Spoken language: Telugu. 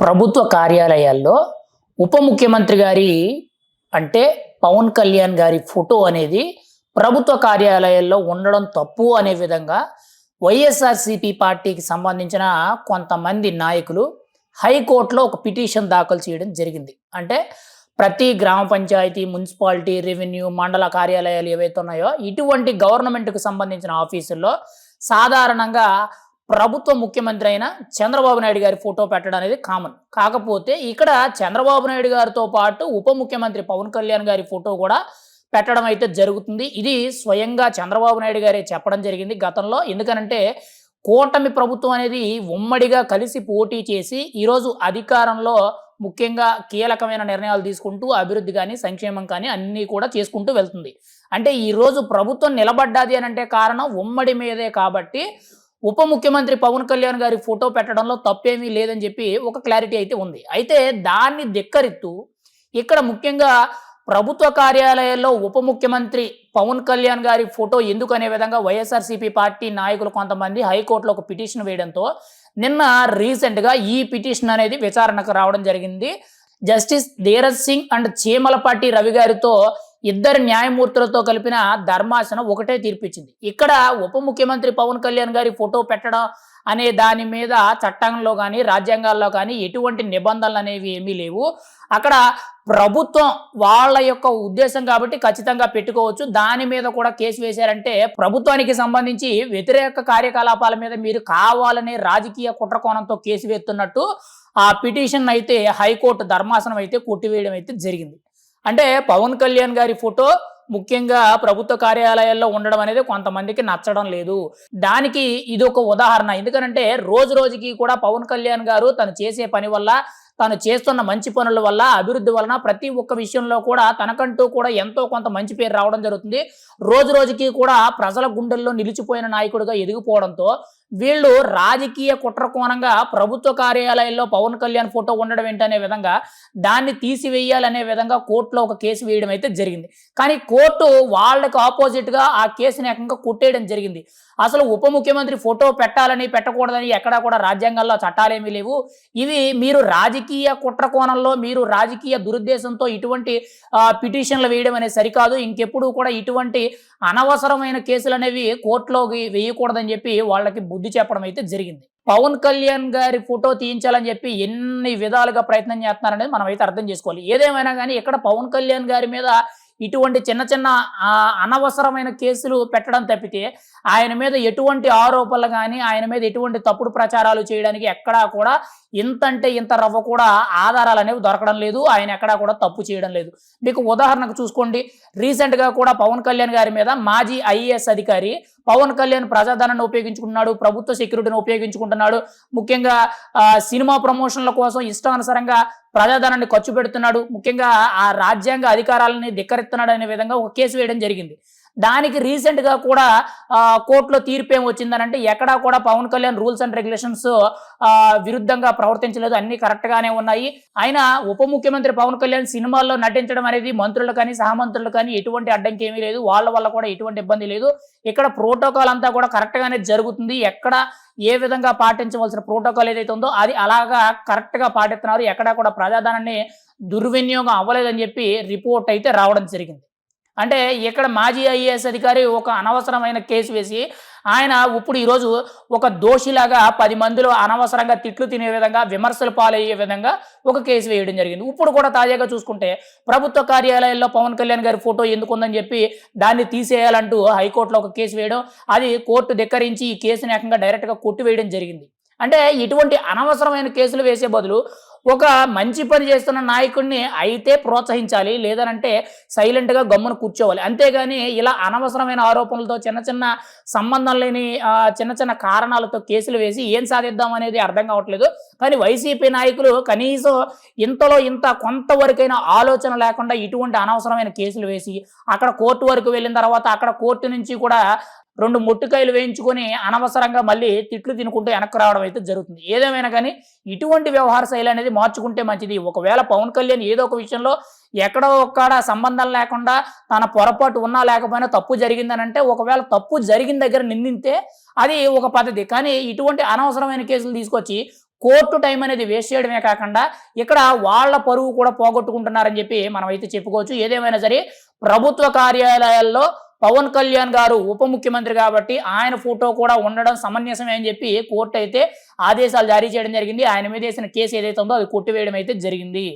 ప్రభుత్వ కార్యాలయాల్లో ఉప ముఖ్యమంత్రి గారి అంటే పవన్ కళ్యాణ్ గారి ఫోటో అనేది ప్రభుత్వ కార్యాలయాల్లో ఉండడం తప్పు అనే విధంగా వైఎస్ఆర్సిపి పార్టీకి సంబంధించిన కొంతమంది నాయకులు హైకోర్టులో ఒక పిటిషన్ దాఖలు చేయడం జరిగింది. అంటే ప్రతి గ్రామ పంచాయతీ మున్సిపాలిటీ రెవెన్యూ మండల కార్యాలయాలు ఏవైతే ఉన్నాయో ఇటువంటి గవర్నమెంట్కు సంబంధించిన ఆఫీసుల్లో సాధారణంగా ప్రభుత్వ ముఖ్యమంత్రి అయిన చంద్రబాబు నాయుడు గారి ఫోటో పెట్టడం అనేది కామన్. కాకపోతే ఇక్కడ చంద్రబాబు నాయుడు గారితో పాటు ఉప ముఖ్యమంత్రి పవన్ కళ్యాణ్ గారి ఫోటో కూడా పెట్టడం అయితే జరుగుతుంది. ఇది స్వయంగా చంద్రబాబు నాయుడు గారే చెప్పడం జరిగింది గతంలో. ఎందుకనంటే కూటమి ప్రభుత్వం అనేది ఉమ్మడిగా కలిసి పోటీ చేసి ఈరోజు అధికారంలో ముఖ్యంగా కీలకమైన నిర్ణయాలు తీసుకుంటూ అభివృద్ధి కానీ సంక్షేమం కానీ అన్నీ కూడా చేసుకుంటూ వెళ్తుంది. అంటే ఈరోజు ప్రభుత్వం నిలబడ్డాది అని అంటే కారణం ఉమ్మడి మీదే కాబట్టి ఉప ముఖ్యమంత్రి పవన్ కళ్యాణ్ గారి ఫోటో పెట్టడంలో తప్పేమీ లేదని చెప్పి ఒక క్లారిటీ అయితే ఉంది. అయితే దాన్ని ధిక్కరిస్తూ ఇక్కడ ముఖ్యంగా ప్రభుత్వ కార్యాలయాల్లో ఉప ముఖ్యమంత్రి పవన్ కళ్యాణ్ గారి ఫోటో ఎందుకు అనే విధంగా వైఎస్ఆర్సీపీ పార్టీ నాయకులు కొంతమంది హైకోర్టులో ఒక పిటిషన్ వేయడంతో నిన్న రీసెంట్గా ఈ పిటిషన్ అనేది విచారణకు రావడం జరిగింది. జస్టిస్ ధీరజ్ సింగ్ అండ్ చీమలపాటి రవి గారితో ఇద్దరు న్యాయమూర్తులతో కలిపిన ధర్మాసనం ఒకటే తీర్పిచ్చింది. ఇక్కడ ఉప ముఖ్యమంత్రి పవన్ కళ్యాణ్ గారి ఫోటో పెట్టడం అనే దాని మీద చట్టంలో కానీ రాజ్యాంగాల్లో కానీ ఎటువంటి నిబంధనలు అనేవి ఏమీ లేవు. అక్కడ ప్రభుత్వం వాళ్ళ యొక్క ఉద్దేశం కాబట్టి ఖచ్చితంగా పెట్టుకోవచ్చు. దాని మీద కూడా కేసు వేశారంటే ప్రభుత్వానికి సంబంధించి వ్యతిరేక కార్యకలాపాల మీద మీరు కావాలనే రాజకీయ కుట్రకోణంతో కేసు వేస్తున్నట్టు ఆ పిటిషన్ అయితే హైకోర్టు ధర్మాసనం అయితే కొట్టివేయడం అయితే జరిగింది. అంటే పవన్ కళ్యాణ్ గారి ఫోటో ముఖ్యంగా ప్రభుత్వ కార్యాలయాల్లో ఉండడం అనేది కొంతమందికి నచ్చడం లేదు. దానికి ఇది ఒక ఉదాహరణ. ఎందుకనంటే రోజు రోజుకి కూడా పవన్ కళ్యాణ్ గారు తను చేసే పని వల్ల తను చేస్తున్న మంచి పనుల వల్ల అభివృద్ధి వలన ప్రతి ఒక్క విషయంలో కూడా తనకంటూ కూడా ఎంతో కొంత మంచి పేరు రావడం జరుగుతుంది. రోజు రోజుకి కూడా ప్రజల గుండెల్లో నిలిచిపోయిన నాయకుడిగా ఎదిగిపోవడంతో వీళ్ళు రాజకీయ కుట్రకోణంగా ప్రభుత్వ కార్యాలయాల్లో పవన్ కళ్యాణ్ ఫోటో ఉండడం ఏంటనే విధంగా దాన్ని తీసివేయాలనే విధంగా కోర్టులో ఒక కేసు వేయడం అయితే జరిగింది. కానీ కోర్టు వాళ్ళకి ఆపోజిట్గా ఆ కేసుని ఏకంగా కొట్టేయడం జరిగింది. అసలు ఉప ముఖ్యమంత్రి ఫోటో పెట్టాలని పెట్టకూడదని ఎక్కడా కూడా రాజ్యాంగాల్లో చట్టాలేమీ లేవు. ఇవి మీరు రాజకీయ రాజకీయ కుట్ర కోణంలో మీరు రాజకీయ దురుద్దేశంతో ఇటువంటి పిటిషన్లు వేయడం అనేది సరికాదు. ఇంకెప్పుడు కూడా ఇటువంటి అనవసరమైన కేసులు అనేవి కోర్టులోకి వేయకూడదని చెప్పి వాళ్ళకి బుద్ధి చెప్పడం అయితే జరిగింది. పవన్ కళ్యాణ్ గారి ఫోటో తీయించాలని చెప్పి ఎన్ని విధాలుగా ప్రయత్నం చేస్తున్నారనేది మనం అయితే అర్థం చేసుకోవాలి. ఏదేమైనా కానీ ఇక్కడ పవన్ కళ్యాణ్ గారి మీద ఇటువంటి చిన్న చిన్న అనవసరమైన కేసులు పెట్టడం తప్పితే ఆయన మీద ఎటువంటి ఆరోపణలు కానీ ఆయన మీద ఎటువంటి తప్పుడు ప్రచారాలు చేయడానికి ఎక్కడా కూడా ఇంతంటే ఇంత రవ్వ కూడా ఆధారాలు అనేవి దొరకడం లేదు. ఆయన ఎక్కడా కూడా తప్పు చేయడం లేదు. మీకు ఉదాహరణకు చూసుకోండి. రీసెంట్గా కూడా పవన్ కళ్యాణ్ గారి మీద మాజీ ఐఏఎస్ అధికారి పవన్ కళ్యాణ్ ప్రజాధనాన్ని ఉపయోగించుకుంటున్నాడు. ప్రభుత్వ సెక్యూరిటీని ఉపయోగించుకుంటున్నాడు. ముఖ్యంగా ఆ, సినిమా ప్రమోషన్ల కోసం ఇష్టానుసారంగా ప్రజాధనాన్ని ఖర్చు పెడుతున్నాడు. ముఖ్యంగా ఆ రాజ్యాంగ అధికారాలని ధిక్కరిస్తున్నాడు అనే విధంగా ఒక కేసు వేయడం జరిగింది. దానికి రీసెంట్గా కూడా కోర్టులో తీర్పు ఏం వచ్చిందనంటే ఎక్కడా కూడా Pawan Kalyan rules and regulations విరుద్ధంగా ప్రవర్తించలేదు. అన్ని కరెక్ట్గానే ఉన్నాయి. ఆయన ఉప ముఖ్యమంత్రి పవన్ కళ్యాణ్ సినిమాల్లో నటించడం అనేది మంత్రులు కానీ సహమంత్రులు కానీ ఎటువంటి అడ్డంకి ఏమీ లేదు. వాళ్ళ వల్ల కూడా ఎటువంటి ఇబ్బంది లేదు. ఇక్కడ ప్రోటోకాల్ అంతా కూడా కరెక్ట్గానే జరుగుతుంది. ఎక్కడ ఏ విధంగా పాటించవలసిన ప్రోటోకాల్ ఏదైతే ఉందో అది అలాగా కరెక్ట్గా పాటిస్తున్నారు. ఎక్కడా కూడా ప్రజాధనాన్ని దుర్వినియోగం అవ్వలేదని చెప్పి రిపోర్ట్ అయితే రావడం జరిగింది. అంటే ఇక్కడ మాజీ ఐఏఎస్ అధికారి ఒక అనవసరమైన కేసు వేసి ఆయన ఇప్పుడు ఈరోజు ఒక దోషిలాగా పది మందిలో అనవసరంగా తిట్లు తినే విధంగా విమర్శలు పాలయ్యే విధంగా ఒక కేసు వేయడం జరిగింది. ఇప్పుడు కూడా తాజాగా చూసుకుంటే ప్రభుత్వ కార్యాలయాల్లో పవన్ కళ్యాణ్ గారి ఫోటో ఎందుకు ఉందని చెప్పి దాన్ని తీసేయాలంటూ హైకోర్టులో ఒక కేసు వేయడం అది కోర్టు ధిక్కరించి ఈ కేసుని ఏకంగా డైరెక్ట్గా కొట్టివేయడం జరిగింది. అంటే ఇటువంటి అనవసరమైన కేసులు వేసే బదులు ఒక మంచి పని చేస్తున్న నాయకుడిని అయితే ప్రోత్సహించాలి లేదనంటే సైలెంట్గా గమ్మున కూర్చోవాలి. అంతేగాని ఇలా అనవసరమైన ఆరోపణలతో చిన్న చిన్న సంబంధం లేని చిన్న చిన్న కారణాలతో కేసులు వేసి ఏం సాధిద్దాం అనేది అర్థం కావట్లేదు. కానీ వైసీపీ నాయకులు కనీసం ఇంతలో ఇంత కొంతవరకైనా ఆలోచన లేకుండా ఇటువంటి అనవసరమైన కేసులు వేసి అక్కడ కోర్టు వరకు వెళ్ళిన తర్వాత అక్కడ కోర్టు నుంచి కూడా రెండు ముట్టుకాయలు వేయించుకొని అనవసరంగా మళ్ళీ తిట్లు తినుకుంటూ వెనక్కి రావడం అయితే జరుగుతుంది. ఏదేమైనా కానీ ఇటువంటి వ్యవహార శైలి అనేది మార్చుకుంటే మంచిది. ఒకవేళ పవన్ కళ్యాణ్ ఏదో ఒక విషయంలో ఎక్కడో ఒక్కడ సంబంధం లేకుండా తన పొరపాటు ఉన్నా లేకపోయినా తప్పు జరిగిందని అంటే ఒకవేళ తప్పు జరిగిన దగ్గర నిందితే అది ఒక పద్ధతి. కానీ ఇటువంటి అనవసరమైన కేసులు తీసుకొచ్చి కోర్టు టైం అనేది వేస్ట్ చేయడమే కాకుండా ఇక్కడ వాళ్ళ పరువు కూడా పోగొట్టుకుంటున్నారని చెప్పి మనం అయితే చెప్పుకోవచ్చు. ఏదేమైనా సరే ప్రభుత్వ కార్యాలయాల్లో పవన్ కళ్యాణ్ గారు ఉప ముఖ్యమంత్రి కాబట్టి ఆయన ఫోటో కూడా ఉండడం సమంజసమే అని చెప్పి కోర్టు అయితే ఆదేశాలు జారీ చేయడం జరిగింది ఆయన మీద వేసిన కేసు ఏదైతే ఉందో అది కొట్టివేయడం అయితే జరిగింది.